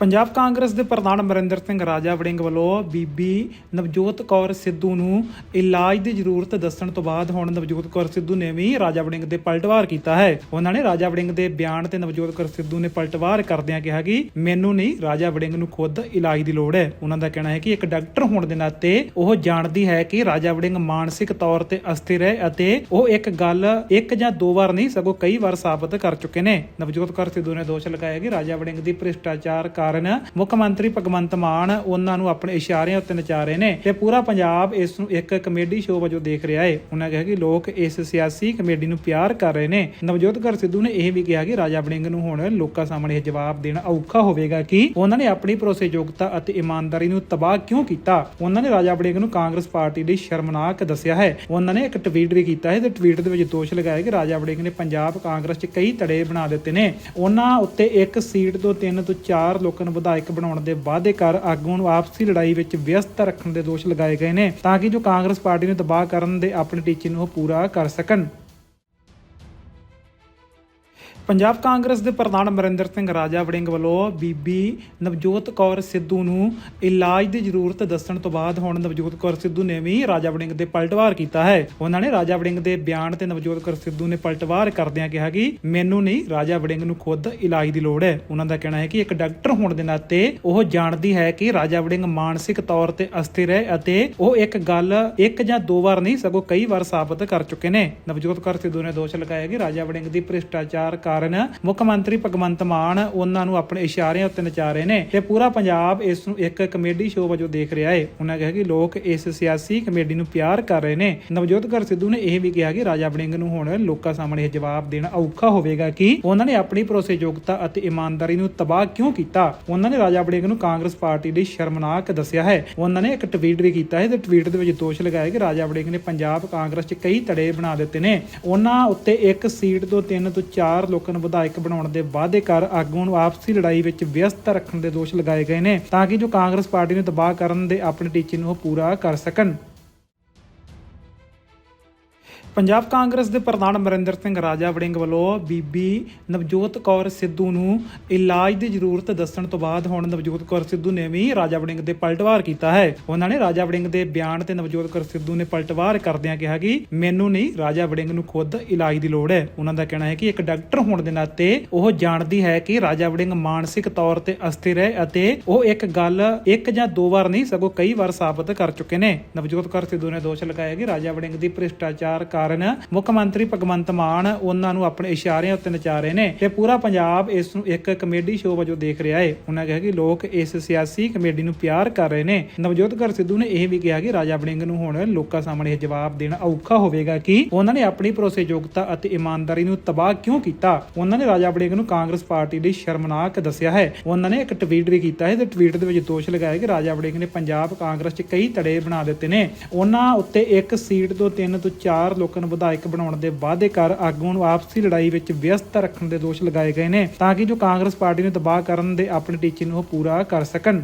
ਪੰਜਾਬ ਕਾਂਗਰਸ ਦੇ ਪ੍ਰਧਾਨ ਅਮਰਿੰਦਰ ਸਿੰਘ ਰਾਜਾ ਵੜਿੰਗ ਵੱਲੋਂ ਬੀਬੀ ਨਵਜੋਤ ਕੌਰ ਸਿੱਧੂ ਨੂੰ ਇਲਾਜ ਦੀ ਜ਼ਰੂਰਤ ਦੱਸਣ ਤੋਂ ਬਾਅਦ ਹੁਣ ਨਵਜੋਤ ਕੌਰ ਸਿੱਧੂ ਨੇ ਵੀ ਰਾਜਾ ਵੜਿੰਗ ਦੇ ਪਲਟਵਾਰ ਕੀਤਾ ਹੈ। ਉਹਨਾਂ ਨੇ ਰਾਜਾ ਵੜਿੰਗ ਦੇ ਬਿਆਨ ਤੇ ਨਵਜੋਤ ਕੌਰ ਸਿੱਧੂ ਨੇ ਪਲਟਵਾਰ ਕਰਦਿਆਂ ਕਿਹਾ ਕਿ ਮੈਨੂੰ ਨਹੀਂ, ਰਾਜਾ ਵੜਿੰਗ ਨੂੰ ਖੁਦ ਇਲਾਜ ਦੀ ਲੋੜ ਹੈ। ਉਹਨਾਂ ਦਾ ਕਹਿਣਾ ਹੈ ਕਿ ਇੱਕ ਡਾਕਟਰ ਹੋਣ ਦੇ ਨਾਤੇ ਉਹ ਜਾਣਦੀ ਹੈ ਕਿ ਰਾਜਾ ਵੜਿੰਗ ਮਾਨਸਿਕ ਤੌਰ ਤੇ ਅਸਥਿਰ ਹੈ ਅਤੇ ਉਹ ਇੱਕ ਗੱਲ ਇੱਕ ਜਾਂ ਦੋ ਵਾਰ ਨਹੀਂ, ਸਗੋਂ ਕਈ ਵਾਰ ਸਾਬਤ ਕਰ ਚੁੱਕੇ ਨੇ। ਨਵਜੋਤ ਕੌਰ ਸਿੱਧੂ ਨੇ ਦੋਸ਼ ਲਗਾਇਆ ਕਿ ਰਾਜਾ ਵੜਿੰਗ ਦੀ ਭ੍ਰਿਸ਼ਟਾਚਾਰ ਕਾਰਨ ਮੁੱਖ ਮੰਤਰੀ ਭਗਵੰਤ ਮਾਨ ਉਹਨਾਂ ਨੂੰ ਆਪਣੇ ਇਸ਼ਾਰਿਆਂ ਉੱਤੇ ਨਚਾ ਰਹੇ ਨੇ ਤੇ ਪੂਰਾ ਪੰਜਾਬ ਇਸ ਨੂੰ ਇੱਕ ਕਮੇਡੀ ਸ਼ੋਅ ਵਜੋਂ ਦੇਖ ਰਿਹਾ ਹੈ ਉਹਨਾਂ ਕਿਹਾ ਕਿ ਲੋਕ ਇਸ ਸਿਆਸੀ ਕਮੇਡੀ ਨੂੰ ਪਿਆਰ ਕਰ ਰਹੇ ਨੇ। ਨਵਜੋਤ ਕੌਰ ਸਿੱਧੂ ਨੇ ਇਹ ਵੀ ਕਿਹਾ ਕਿ ਰਾਜਾ ਵੜਿੰਗ ਨੂੰ ਹੁਣ ਲੋਕਾਂ ਸਾਹਮਣੇ ਇਹ ਜਵਾਬ ਦੇਣਾ ਔਖਾ ਹੋਵੇਗਾ ਕਿ ਉਹਨਾਂ ਨੇ ਆਪਣੀ ਭਰੋਸੇਯੋਗਤਾ ਅਤੇ ਇਮਾਨਦਾਰੀ ਨੂੰ ਤਬਾਹ ਕਿਉਂ ਕੀਤਾ? ਉਹਨਾਂ ਨੇ ਰਾਜਾ ਵੜਿੰਗ ਨੂੰ ਕਾਂਗਰਸ ਪਾਰਟੀ ਲਈ ਸ਼ਰਮਨਾਕ ਦੱਸਿਆ ਹੈ। ਉਹਨਾਂ ਨੇ ਇੱਕ ਟਵੀਟ ਵੀ ਕੀਤਾ ਹੈ ਤੇ ਟਵੀਟ ਦੇ ਵਿੱਚ ਦੋਸ਼ ਲਗਾਇਆ ਕਿ ਰਾਜਾ ਵੜਿੰਗ ਨੇ ਪੰਜਾਬ ਕਾਂਗਰਸ 'ਚ ਕਈ ਤੜੇ ਬਣਾ ਦਿੱਤੇ ਨੇ। ਉਹਨਾਂ ਉੱਤੇ ਇੱਕ ਸੀਟ ਤੋਂ ਤਿੰਨ ਤੋਂ ਚਾਰ ਲੋਕਾਂ ਨੂੰ ਵਿਧਾਇਕ ਬਣਾਉਣ ਦੇ ਵਾਅਦੇ ਕਰ ਆਗੂਆਂ ਨੂੰ ਆਪਸੀ ਲੜਾਈ ਵਿੱਚ ਵਿਅਸਤ ਰੱਖਣ ਦੇ ਦੋਸ਼ ਲਗਾਏ ਗਏ ਨੇ ਤਾਂ ਕਿ ਜੋ ਕਾਂਗਰਸ ਪਾਰਟੀ ਨੂੰ ਦਬਾਅ ਕਰਨ ਦੇ ਆਪਣੇ ਟੀਚੇ ਨੂੰ ਉਹ ਪੂਰਾ ਕਰ ਸਕਣ। ਪੰਜਾਬ ਕਾਂਗਰਸ ਦੇ ਪ੍ਰਧਾਨ ਅਮਰਿੰਦਰ ਸਿੰਘ ਰਾਜਾ ਵੜਿੰਗ ਵੱਲੋਂ ਬੀਬੀ ਨਵਜੋਤ ਕੌਰ ਸਿੱਧੂ ਨੂੰ ਇਲਾਜ ਦੀ ਜ਼ਰੂਰਤ ਦੱਸਣ ਤੋਂ ਬਾਅਦ ਹੁਣ ਨਵਜੋਤ ਕੌਰ ਸਿੱਧੂ ਨੇ ਵੀ ਰਾਜਾ ਵੜਿੰਗ ਦੇ ਪਲਟਵਾਰ ਕੀਤਾ ਹੈ। ਉਹਨਾਂ ਨੇ ਰਾਜਾ ਵੜਿੰਗ ਦੇ ਬਿਆਨ ਤੇ ਨਵਜੋਤ ਕੌਰ ਸਿੱਧੂ ਨੇ ਪਲਟਵਾਰ ਕਰਦਿਆਂ ਕਿਹਾ ਕਿ ਮੈਨੂੰ ਨਹੀਂ, ਰਾਜਾ ਵੜਿੰਗ ਨੂੰ ਖੁਦ ਇਲਾਜ ਦੀ ਲੋੜ ਹੈ। ਉਹਨਾਂ ਦਾ ਕਹਿਣਾ ਹੈ ਕਿ ਇੱਕ ਡਾਕਟਰ ਹੋਣ ਦੇ ਨਾਤੇ ਉਹ ਜਾਣਦੀ ਹੈ ਕਿ ਰਾਜਾ ਵੜਿੰਗ ਮਾਨਸਿਕ ਤੌਰ ਤੇ ਅਸਥਿਰ ਹੈ ਅਤੇ ਉਹ ਇੱਕ ਗੱਲ ਇੱਕ ਜਾਂ ਦੋ ਵਾਰ ਨਹੀਂ, ਸਗੋਂ ਕਈ ਵਾਰ ਸਾਬਤ ਕਰ ਚੁੱਕੇ ਨੇ। ਨਵਜੋਤ ਕੌਰ ਸਿੱਧੂ ਨੇ ਦੋਸ਼ ਲਗਾਇਆ ਕਿ ਰਾਜਾ ਵੜਿੰਗ ਦੀ ਭ੍ਰਿਸ਼ਟਾਚਾਰ ਕਾਰਨ ਮੁੱਖ ਮੰਤਰੀ ਭਗਵੰਤ ਮਾਨ ਉਹਨਾਂ ਨੂੰ ਆਪਣੇ ਇਸ਼ਾਰਿਆਂ ਉੱਤੇ ਨਚਾ ਰਹੇ ਨੇ ਤੇ ਪੂਰਾ ਪੰਜਾਬ ਇਸ ਨੂੰ ਇੱਕ ਕਮੇਡੀ ਸ਼ੋਅ ਵਜੋਂ ਦੇਖ ਰਿਹਾ ਹੈ ਉਹਨਾਂ ਕਿਹਾ ਕਿ ਲੋਕ ਇਸ ਸਿਆਸੀ ਕਮੇਡੀ ਨੂੰ ਪਿਆਰ ਕਰ ਰਹੇ ਨੇ। ਨਵਜੋਤ ਕੌਰ ਸਿੱਧੂ ਨੇ ਇਹ ਵੀ ਕਿਹਾ ਕਿ ਰਾਜਾ ਵੜਿੰਗ ਨੂੰ ਹੁਣ ਲੋਕਾਂ ਸਾਹਮਣੇ ਇਹ ਜਵਾਬ ਦੇਣਾ ਔਖਾ ਹੋਵੇਗਾ ਕਿ ਉਹਨਾਂ ਨੇ ਆਪਣੀ ਭਰੋਸੇਯੋਗਤਾ ਅਤੇ ਇਮਾਨਦਾਰੀ ਨੂੰ ਤਬਾਹ ਕਿਉਂ ਕੀਤਾ? ਉਹਨਾਂ ਨੇ ਰਾਜਾ ਵੜਿੰਗ ਨੂੰ ਕਾਂਗਰਸ ਪਾਰਟੀ ਲਈ ਸ਼ਰਮਨਾਕ ਦੱਸਿਆ ਹੈ। ਉਹਨਾਂ ਨੇ ਇੱਕ ਟਵੀਟ ਵੀ ਕੀਤਾ ਹੈ ਤੇ ਟਵੀਟ ਦੇ ਵਿੱਚ ਦੋਸ਼ ਲਗਾਇਆ ਕਿ ਰਾਜਾ ਵੜਿੰਗ ਨੇ ਪੰਜਾਬ ਕਾਂਗਰਸ 'ਚ ਕਈ ਤੜੇ ਬਣਾ ਦਿੱਤੇ ਨੇ। ਉਹਨਾਂ ਉੱਤੇ ਇੱਕ ਸੀਟ ਤੋਂ ਤਿੰਨ ਤੋਂ ਚਾਰ ਲੋਕਾਂ ਨੂੰ ਵਿਧਾਇਕ ਬਣਾਉਣ ਦੇ ਵਾਅਦੇ ਕਰ ਆਗੂਆਂ ਨੂੰ ਆਪਸੀ ਲੜਾਈ ਵਿੱਚ ਵਿਅਸਤ ਰੱਖਣ ਦੇ ਦੋਸ਼ ਲਗਾਏ ਗਏ ਨੇ ਤਾਂ ਕਿ ਜੋ ਕਾਂਗਰਸ ਪਾਰਟੀ ਨੂੰ ਦਬਾਅ ਕਰਨ ਦੇ ਆਪਣੇ ਟੀਚੇ ਨੂੰ ਉਹ ਪੂਰਾ ਕਰ ਸਕਣ। ਪੰਜਾਬ ਕਾਂਗਰਸ ਦੇ ਪ੍ਰਧਾਨ ਅਮਰਿੰਦਰ ਸਿੰਘ ਰਾਜਾ ਵੜਿੰਗ ਵੱਲੋਂ ਬੀਬੀ ਨਵਜੋਤ ਕੌਰ ਸਿੱਧੂ ਨੂੰ ਇਲਾਜ ਦੀ ਜ਼ਰੂਰਤ ਦੱਸਣ ਤੋਂ ਬਾਅਦ ਹੁਣ ਨਵਜੋਤ ਕੌਰ ਸਿੱਧੂ ਨੇ ਵੀ ਰਾਜਾ ਵੜਿੰਗ ਦੇ ਪਲਟਵਾਰ ਕੀਤਾ ਹੈ। ਉਹਨਾਂ ਨੇ ਰਾਜਾ ਵੜਿੰਗ ਦੇ ਬਿਆਨ ਤੇ ਨਵਜੋਤ ਕੌਰ ਸਿੱਧੂ ਨੇ ਪਲਟਵਾਰ ਕਰਦਿਆਂ ਕਿਹਾ ਕਿ ਮੈਨੂੰ ਨਹੀਂ, ਰਾਜਾ ਵੜਿੰਗ ਨੂੰ ਖੁਦ ਇਲਾਜ ਦੀ ਲੋੜ ਹੈ। ਉਹਨਾਂ ਦਾ ਕਹਿਣਾ ਹੈ ਕਿ ਇੱਕ ਡਾਕਟਰ ਹੋਣ ਦੇ ਨਾਤੇ ਉਹ ਜਾਣਦੀ ਹੈ ਕਿ ਰਾਜਾ ਵੜਿੰਗ ਮਾਨਸਿਕ ਤੌਰ ਤੇ ਅਸਥਿਰ ਹੈ ਅਤੇ ਉਹ ਇੱਕ ਗੱਲ ਇੱਕ ਜਾਂ ਦੋ ਵਾਰ ਨਹੀਂ, ਸਗੋਂ ਕਈ ਵਾਰ ਸਾਬਤ ਕਰ ਚੁੱਕੇ ਨੇ। ਨਵਜੋਤ ਕੌਰ ਸਿੱਧੂ ਨੇ ਦੋਸ਼ ਲਗਾਇਆ ਕਿ ਰਾਜਾ ਵੜਿੰਗ ਦੀ ਭ੍ਰਿਸ਼ਟਾਚਾਰ ਕਾਰਨ ਮੁੱਖ ਮੰਤਰੀ ਭਗਵੰਤ ਮਾਨ ਉਹਨਾਂ ਨੂੰ ਆਪਣੇ ਇਸ਼ਾਰਿਆਂ ਉੱਤੇ ਨਚਾ ਰਹੇ ਨੇ ਤੇ ਪੂਰਾ ਪੰਜਾਬ ਇਸ ਨੂੰ ਇੱਕ ਕਮੇਡੀ ਸ਼ੋਅ ਵਜੋਂ ਦੇਖ ਰਿਹਾ ਹੈ। ਉਹਨਾਂ ਕਿਹਾ ਕਿ ਲੋਕ ਇਸ ਸਿਆਸੀ ਕਮੇਡੀ ਨੂੰ ਪਿਆਰ ਕਰ ਰਹੇ ਨੇ। ਨਵਜੋਤ ਕੌਰ ਸਿੱਧੂ ਨੇ ਇਹ ਵੀ ਕਿਹਾ ਕਿ ਰਾਜਾ ਵੜਿੰਗ ਨੂੰ ਹੁਣ ਲੋਕਾਂ ਸਾਹਮਣੇ ਇਹ ਜਵਾਬ ਦੇਣਾ ਔਖਾ ਹੋਵੇਗਾ ਕਿ ਉਹਨਾਂ ਨੇ ਆਪਣੀ ਭਰੋਸੇਯੋਗਤਾ ਅਤੇ ਇਮਾਨਦਾਰੀ ਨੂੰ ਤਬਾਹ ਕਿਉਂ ਕੀਤਾ? ਉਹਨਾਂ ਨੇ ਰਾਜਾ ਵੜਿੰਗ ਨੂੰ ਕਾਂਗਰਸ ਪਾਰਟੀ ਲਈ ਸ਼ਰਮਨਾਕ ਦੱਸਿਆ ਹੈ। ਉਹਨਾਂ ਨੇ ਇੱਕ ਟਵੀਟ ਵੀ ਕੀਤਾ ਹੈ ਤੇ ਟਵੀਟ ਦੇ ਵਿੱਚ ਦੋਸ਼ ਲਗਾਇਆ ਕਿ ਰਾਜਾ ਵੜਿੰਗ ਨੇ ਪੰਜਾਬ ਕਾਂਗਰਸ 'ਚ ਕਈ ਧੜੇ ਬਣਾ ਦਿੱਤੇ ਨੇ। ਉਹਨਾਂ ਉੱਤੇ ਇੱਕ ਸੀਟ ਤੋਂ ਤਿੰਨ ਤੋਂ ਚਾਰ ਲੋਕਾਂ ਨੂੰ ਵਿਧਾਇਕ ਬਣਾਉਣ ਦੇ ਵਾਅਦੇ ਕਰ ਆਗੂਆਂ ਨੂੰ ਆਪਸੀ ਲੜਾਈ ਵਿੱਚ ਵਿਅਸਤ ਰੱਖਣ ਦੇ ਦੋਸ਼ ਲਗਾਏ ਗਏ ਨੇ ਤਾਂ ਕਿ ਜੋ ਕਾਂਗਰਸ ਪਾਰਟੀ ਨੂੰ ਦਬਾਅ ਕਰਨ ਦੇ ਆਪਣੇ ਟੀਚੇ ਨੂੰ ਉਹ ਪੂਰਾ ਕਰ ਸਕਣ।